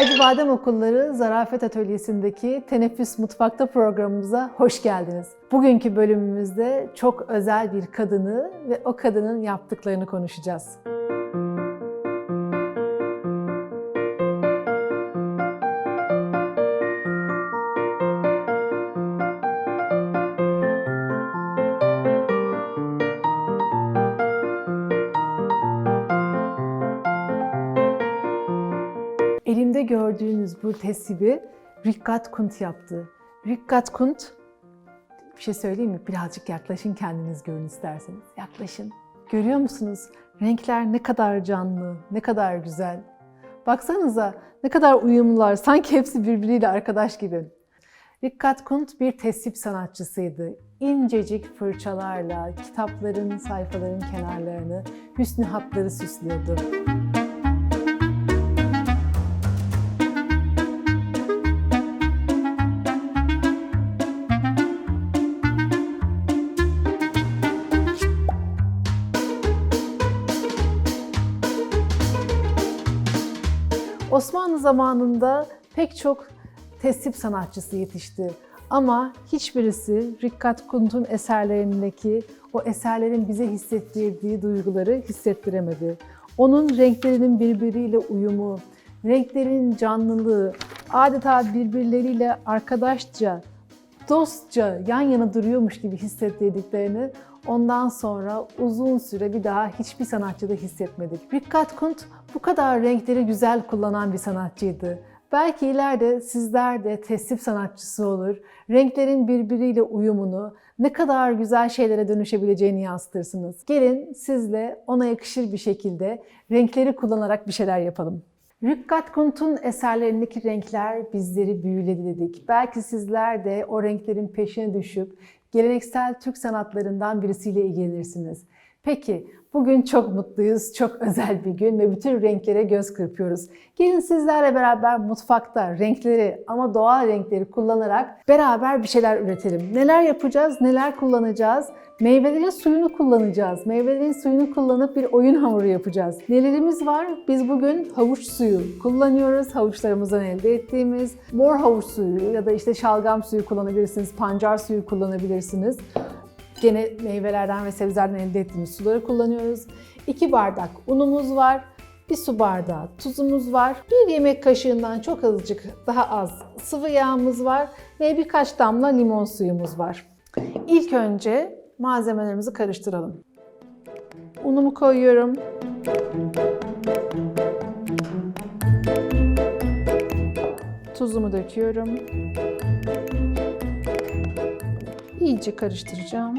Acı Badem Okulları Zarafet Atölyesi'ndeki Teneffüs Mutfakta programımıza hoş geldiniz. Bugünkü bölümümüzde çok özel bir kadını ve o kadının yaptıklarını konuşacağız. Gördüğünüz bu tesibi Rikkat Kunt yaptı. Rikkat Kunt, bir şey söyleyeyim mi? Birazcık yaklaşın kendiniz görün isterseniz. Yaklaşın. Görüyor musunuz? Renkler ne kadar canlı, ne kadar güzel. Baksanıza ne kadar uyumlular. Sanki hepsi birbiriyle arkadaş gibi. Rikkat Kunt bir tesip sanatçısıydı. İncecik fırçalarla kitapların, sayfaların kenarlarını, hüsnü hatları süslüyordu. Osmanlı zamanında pek çok tesip sanatçısı yetişti. Ama hiçbirisi Rikkat Kunt'un eserlerindeki o eserlerin bize hissettirdiği duyguları hissettiremedi. Onun renklerinin birbiriyle uyumu, renklerin canlılığı, adeta birbirleriyle arkadaşça, dostça yan yana duruyormuş gibi hissettirdiklerini ondan sonra uzun süre bir daha hiçbir sanatçıda hissetmedik. Rikkat Kunt bu kadar renkleri güzel kullanan bir sanatçıydı. Belki ileride sizler de tesip sanatçısı olur, renklerin birbiriyle uyumunu, ne kadar güzel şeylere dönüşebileceğini yansıtırsınız. Gelin sizle ona yakışır bir şekilde renkleri kullanarak bir şeyler yapalım. Rükkat Kunt'un eserlerindeki renkler bizleri büyüledi dedik. Belki sizler de o renklerin peşine düşüp geleneksel Türk sanatlarından birisiyle ilgilenirsiniz. Peki bugün çok mutluyuz, çok özel bir gün ve bütün renklere göz kırpıyoruz. Gelin sizlerle beraber mutfakta renkleri ama doğal renkleri kullanarak beraber bir şeyler üretelim. Neler yapacağız, neler kullanacağız? Meyvelerin suyunu kullanacağız. Meyvelerin suyunu kullanıp bir oyun hamuru yapacağız. Nelerimiz var? Biz bugün havuç suyu kullanıyoruz. Havuçlarımızdan elde ettiğimiz mor havuç suyu ya da işte şalgam suyu kullanabilirsiniz, pancar suyu kullanabilirsiniz. Gene meyvelerden ve sebzelerden elde ettiğimiz suları kullanıyoruz. 2 bardak unumuz var. Bir su bardağı tuzumuz var. Bir yemek kaşığından çok azıcık daha az sıvı yağımız var. Ve birkaç damla limon suyumuz var. İlk önce malzemelerimizi karıştıralım. Unumu koyuyorum. Tuzumu döküyorum. İyice karıştıracağım.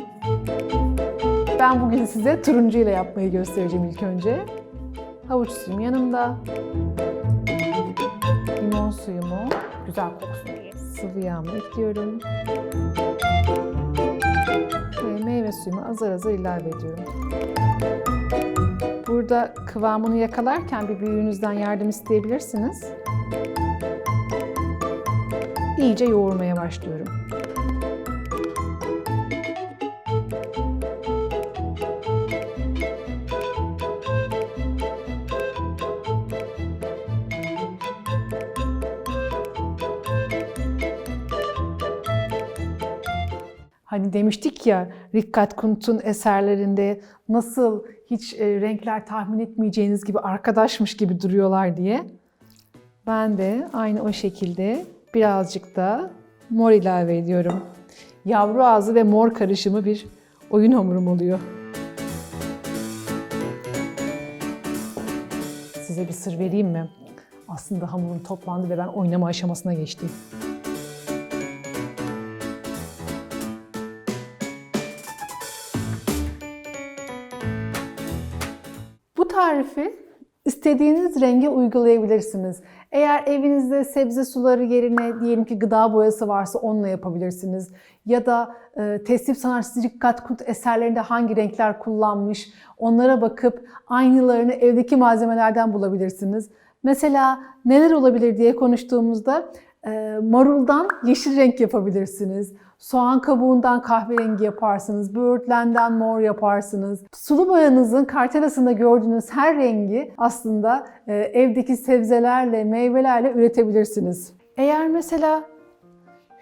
Ben bugün size turuncu ile yapmayı göstereceğim ilk önce. Havuç suyum yanımda. Limon suyumu güzel koksun diye sıvı yağımı ekliyorum. Suyumu azar azar ilave ediyorum. Burada kıvamını yakalarken bir büyüğünüzden yardım isteyebilirsiniz. İyice yoğurmaya başlıyorum. Hani demiştik ya Rikkat Kunt'un eserlerinde nasıl hiç e, renkler tahmin etmeyeceğiniz gibi arkadaşmış gibi duruyorlar diye. Ben de aynı o şekilde birazcık da mor ilave ediyorum. Yavru ağzı ve mor karışımı bir oyun hamurum oluyor. Size bir sır vereyim mi? Aslında hamurum toplandı ve ben oynama aşamasına geçtim. Tarifi istediğiniz renge uygulayabilirsiniz. Eğer evinizde sebze suları yerine diyelim ki gıda boyası varsa onunla yapabilirsiniz. Ya da e, tesip sanatçısı Rikkat Kunt eserlerinde hangi renkler kullanmış onlara bakıp aynılarını evdeki malzemelerden bulabilirsiniz. Mesela neler olabilir diye konuştuğumuzda e, maruldan yeşil renk yapabilirsiniz. Soğan kabuğundan kahverengi yaparsınız, böğürtlenden mor yaparsınız. Sulu boyanızın kartelasında gördüğünüz her rengi aslında e, evdeki sebzelerle, meyvelerle üretebilirsiniz. Eğer mesela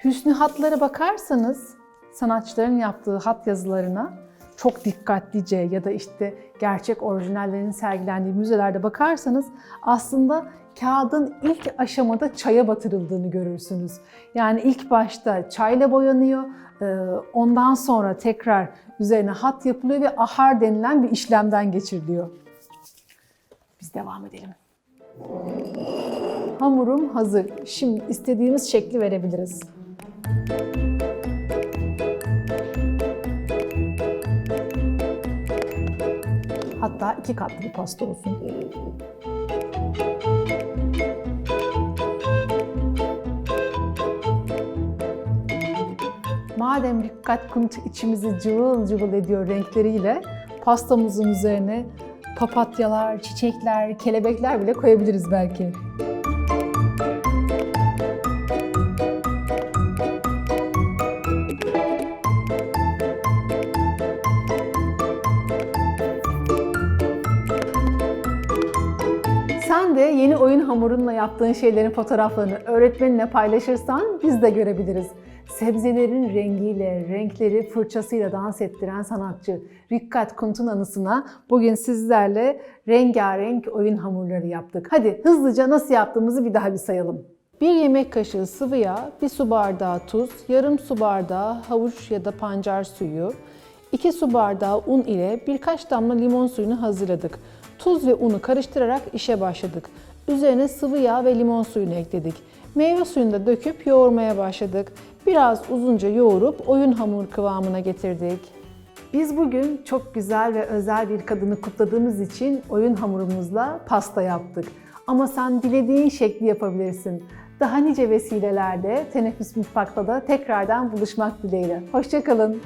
hüsnü hatlara bakarsanız, sanatçıların yaptığı hat yazılarına çok dikkatlice ya da işte gerçek orijinallerin sergilendiği müzelerde bakarsanız aslında kağıdın ilk aşamada çaya batırıldığını görürsünüz. Yani ilk başta çayla boyanıyor, e, ondan sonra tekrar üzerine hat yapılıyor ve ahar denilen bir işlemden geçiriliyor. Biz devam edelim. Hamurum hazır. Şimdi istediğimiz şekli verebiliriz. Hatta iki katlı bir pasta olsun. Madem dikkat kunt içimizi cıvıl cıvıl ediyor renkleriyle, pastamızın üzerine papatyalar, çiçekler, kelebekler bile koyabiliriz belki. Sen de yeni oyun hamurunla yaptığın şeylerin fotoğraflarını öğretmeninle paylaşırsan biz de görebiliriz. Sebzelerin rengiyle, renkleri fırçasıyla dans ettiren sanatçı Rikkat Kunt'un anısına bugün sizlerle rengarenk oyun hamurları yaptık. Hadi hızlıca nasıl yaptığımızı bir daha bir sayalım. 1 yemek kaşığı sıvı yağ, 1 su bardağı tuz, yarım su bardağı havuç ya da pancar suyu, 2 su bardağı un ile birkaç damla limon suyunu hazırladık. Tuz ve unu karıştırarak işe başladık. Üzerine sıvı yağ ve limon suyunu ekledik. Meyve suyunu da döküp yoğurmaya başladık. Biraz uzunca yoğurup oyun hamur kıvamına getirdik. Biz bugün çok güzel ve özel bir kadını kutladığımız için oyun hamurumuzla pasta yaptık. Ama sen dilediğin şekli yapabilirsin. Daha nice vesilelerde Teneffüs Mutfak'ta da tekrardan buluşmak dileğiyle. Hoşçakalın.